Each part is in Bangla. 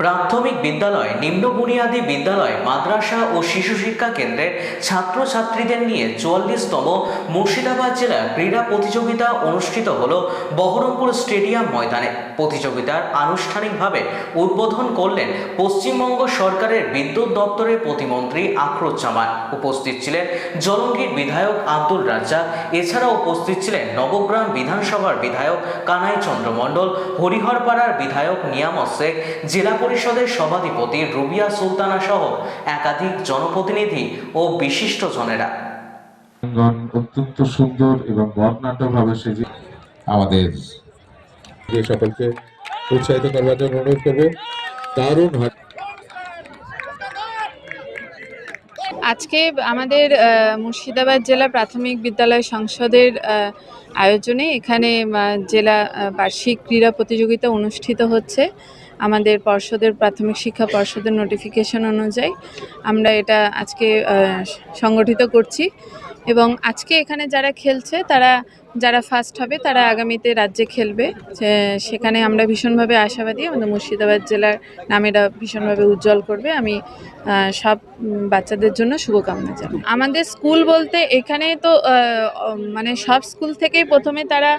প্রাথমিক বিদ্যালয়, নিম্ন বুনিয়াদী বিদ্যালয়, মাদ্রাসা ও শিশু শিক্ষা কেন্দ্রের ছাত্রছাত্রীদের নিয়ে চুয়াল্লিশতম মুর্শিদাবাদ জেলা ক্রীড়া প্রতিযোগিতা অনুষ্ঠিত হল বহরমপুর স্টেডিয়াম ময়দানে। প্রতিযোগিতার আনুষ্ঠানিকভাবে উদ্বোধন করলেন পশ্চিমবঙ্গ সরকারের বিদ্যুৎ দপ্তরের প্রতিমন্ত্রী আখরুজ্জামান উপস্থিত ছিলেন জলঙ্গির বিধায়ক আব্দুল রাজ্জাক এছাড়া উপস্থিত ছিলেন নবগ্রাম বিধানসভার বিধায়ক কানাই চন্দ্র মণ্ডল, হরিহরপাড়ার বিধায়ক নিয়ামত শেখ, জেলা পরিষদের সভাধিপতি রুবিয়া সুলতানা সহ একাধিক জনপ্রতিনিধি ও বিশিষ্টজনেরা। গান অত্যন্ত সুন্দর এবং বর্ণাঢ্যভাবে সেজে আমাদের যে সকলকে উৎসাহিত করবার জন্য অনুরোধ করব। দারুণ হয় আজকে আমাদের মুর্শিদাবাদ জেলা প্রাথমিক বিদ্যালয় সংসদের আয়োজনে এখানে জেলা বার্ষিক ক্রীড়া প্রতিযোগিতা অনুষ্ঠিত হচ্ছে। আমাদের পর্ষদের, প্রাথমিক শিক্ষা পর্ষদের নোটিফিকেশন অনুযায়ী আমরা এটা আজকে সংগঠিত করছি। এবং আজকে এখানে যারা খেলছে, তারা যারা ফার্স্ট হবে, তারা আগামীতে রাজ্যে খেলবে। সেখানে আমরা ভীষণভাবে আশাবাদী, আমাদের মুর্শিদাবাদ জেলার নামেরা ভীষণভাবে উজ্জ্বল করবে। আমি সব বাচ্চাদের জন্য শুভকামনা জানাই। আমাদের স্কুল বলতে এখানে তো মানে সব স্কুল থেকেই প্রথমে তারা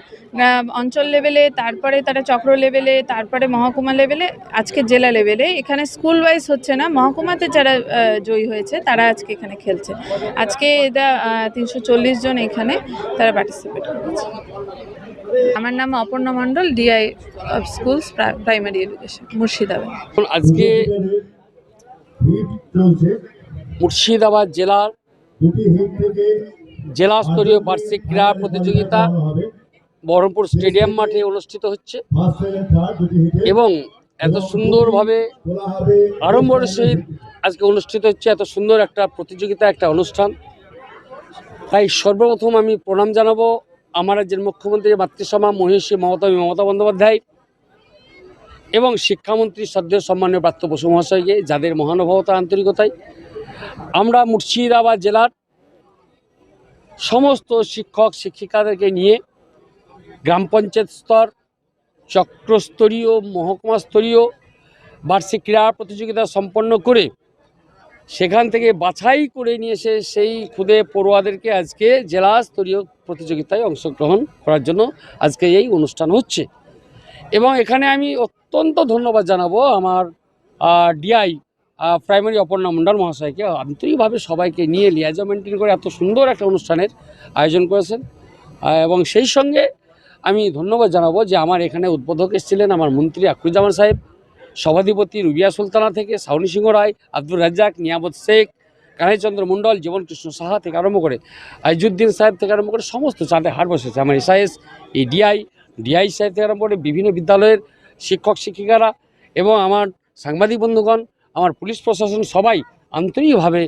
অঞ্চল লেভেলে, তারপরে তারা চক্র লেভেলে, তারপরে মহকুমা লেভেলে, আজকে জেলা লেভেলে। এখানে স্কুল ওয়াইজ হচ্ছে না, মহকুমাতে যারা জয়ী হয়েছে, তারা আজকে এখানে খেলছে। আজকে এটা তিনশো চল্লিশ জন এখানে তারা পার্টিসিপেট আমার নাম Aparna Mondal DI of schools primary education Murshidabad. আজকে মুর্শিদাবাদ জেলার জেলা স্তরীয় বার্ষিক ক্রীড়া প্রতিযোগিতা বহরমপুর স্টেডিয়াম মাঠে অনুষ্ঠিত হচ্ছে এবং এত সুন্দরভাবে আড়ম্বরের সহিত আজকে অনুষ্ঠিত হচ্ছে, এত সুন্দর একটা প্রতিযোগিতা, একটা অনুষ্ঠান। তাই সর্বপ্রথম আমি প্রণাম জানাব আমার রাজ্যের মুখ্যমন্ত্রী মাতৃসভা মহিষী মমতা মমতা বন্দ্যোপাধ্যায় এবং শিক্ষামন্ত্রী সদ্য সম্মানীয় প্রাপ্ত বসু মহাশয়কে, যাদের মহানুভবতা আন্তরিকতায় আমরা মুর্শিদাবাদ জেলার সমস্ত শিক্ষক, শিক্ষিকাদেরকে নিয়ে গ্রাম পঞ্চায়েত স্তর, চক্রস্তরীয়, মহকুমা স্তরীয় বার্ষিক ক্রীড়া প্রতিযোগিতা সম্পন্ন করে সেখান থেকে বাছাই করে নিয়ে এসে সেই খুদে পড়ুয়াদেরকে আজকে জেলা স্তরীয় প্রতিযোগিতায় অংশগ্রহণ করার জন্য আজকে এই অনুষ্ঠান হচ্ছে। এবং এখানে আমি অত্যন্ত ধন্যবাদ জানাব আমার ডিআই প্রাইমারি অপর্ণা মণ্ডল মহাশয়কে। আন্তরিকভাবে সবাইকে নিয়ে লিয়াজা মেনটেন করে এত সুন্দর একটা অনুষ্ঠানের আয়োজন করেছেন। এবং সেই সঙ্গে আমি ধন্যবাদ জানাব যে আমার এখানে উদ্বোধক এসেছিলেন আমার মন্ত্রী আক্রুজ্জামান সাহেব। সভাধিপতি রুবিয়া সুলতানা থেকে, সাউনি সিংহ রায়, আব্দুর রাজ্জাক, নিয়ামত শেখ কানাইচন্দ্র মণ্ডল জীবন কৃষ্ণ সাহা থেকে আরম্ভ করে আইজুদ্দিন সাহেব থেকে আরম্ভ করে সমস্ত চাঁদে হাট বসেছে। আমার এসআইএস এই ডিআই ডিআই সাহেব থেকে আরম্ভ করে বিভিন্ন বিদ্যালয়ের শিক্ষক, শিক্ষিকারা এবং আমার সাংবাদিক বন্ধুগণ, আমার পুলিশ প্রশাসন সবাই আন্তরিকভাবে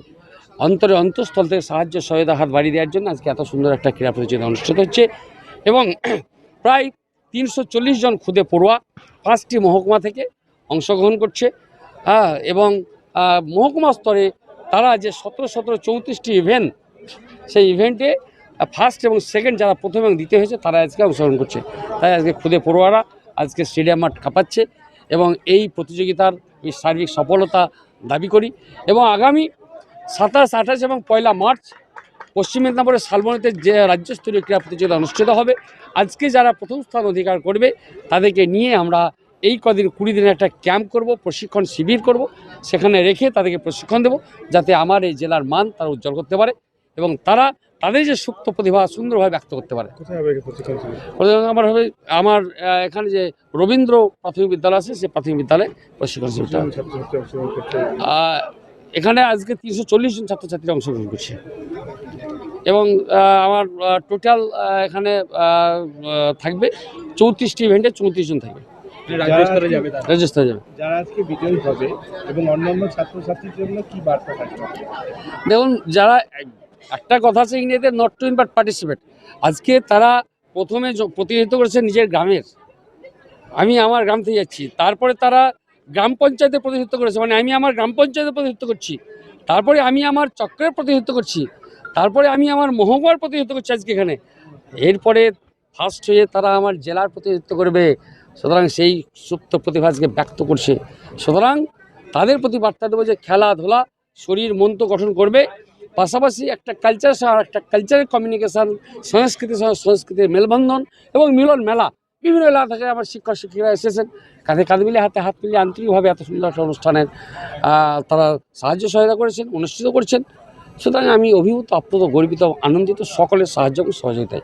অন্তরে অন্তঃস্থল থেকে সাহায্য, সহায়তা, হাত বাড়িয়ে দেওয়ার জন্য আজকে এত সুন্দর একটা ক্রীড়া প্রতিযোগিতা অনুষ্ঠিত হচ্ছে এবং প্রায় তিনশো চল্লিশ জন খুদে পড়ুয়া পাঁচটি মহকুমা থেকে অংশগ্রহণ করছে। হ্যাঁ এবং মহকুমা স্তরে তারা যে সতেরো সতেরো চৌত্রিশটি ইভেন্ট সেই ইভেন্টে ফার্স্ট এবং সেকেন্ড যারা প্রথম এবং দ্বিতীয় হয়েছে, তারা আজকে অংশগ্রহণ করছে। তাই আজকে খুদে পড়ুয়ারা আজকে স্টেডিয়াম মাঠ কাঁপাচ্ছে এবং এই প্রতিযোগিতার সার্বিক সফলতা দাবি করি এবং আগামী সাতাশ, আঠাশ এবং পয়লা মার্চ পশ্চিম মেদিনীপুরের শালবনীতে যে রাজ্যস্তরীয় ক্রীড়া প্রতিযোগিতা অনুষ্ঠিত হবে, আজকে যারা প্রথম স্থান অধিকার করবে, তাদেরকে নিয়ে আমরা এই কদিন কুড়ি দিনের একটা ক্যাম্প করব প্রশিক্ষণ শিবির করব সেখানে রেখে তাদেরকে প্রশিক্ষণ দেব যাতে আমার এই জেলার মান তারা উজ্জ্বল করতে পারে এবং তারা তাদের যে সুপ্ত প্রতিভা সুন্দরভাবে ব্যক্ত করতে পারে। আমার হবে আমার এখানে যে রবীন্দ্র প্রাথমিক বিদ্যালয় আছে সে প্রাথমিক বিদ্যালয়ে প্রশিক্ষণ শিবিরটা এখানে আজকে তিনশো চল্লিশ জন ছাত্রছাত্রী অংশগ্রহণ করছে। এবং আমার টোটাল এখানে থাকবে চৌত্রিশটি ইভেন্টে চৌত্রিশ জন থাকবে। রাজ্য যাবে তারা। যাবে। যারা আজকে বিজয়ী হবে এবং অন্যান্য ছাত্রছাত্রীর জন্য কি বার্তা থাকবে? দেখুন যারা একটা কথা আছে ইংরেজিতে not to in but participate আজকে তারা প্রথমে প্রতিনিধিত্ব করেছে নিজের গ্রামের। আমি আমার গ্রাম থেকে যাচ্ছি। তারপরে তারা গ্রাম পঞ্চায়েতে প্রতিনিধিত্ব করেছে। মানে আমি আমার গ্রাম পঞ্চায়েতে প্রতিনিধিত্ব করছি। তারপরে আমি আমার চক্রের প্রতিনিধিত্ব করছি। তারপরে আমি আমার মহকুমার প্রতিনিধিত্ব করছি আজকে এখানে। এরপরে ফার্স্ট হয়ে তারা আমার জেলার প্রতিনিধিত্ব করবে। সুতরাং সেই সুপ্ত প্রতিভা আজকে ব্যক্ত করছে। সুতরাং তাদের প্রতি বার্তা দেবো যে খেলাধুলা, শরীর, মন তো গঠন করবে। পাশাপাশি একটা কালচার সহ একটা কালচারের কমিউনিকেশান সংস্কৃতি সহ সংস্কৃতির মেলবন্ধন এবং মিলন মেলা বিভিন্ন এলাকা থেকে আমার শিক্ষক শিক্ষিকা এসেছেন। কাঁধে কাঁধ মিলিয়ে, হাতে হাত মিলিয়ে আন্তরিকভাবে এত সুন্দর একটা অনুষ্ঠানের তারা সাহায্য সহায়তা করেছেন, অনুষ্ঠিত করছেন। সুতরাং আমি অভিভূত, আপ্লুত, গর্বিত, আনন্দিত, সকলের সাহায্য এবং সহযোগিতায়।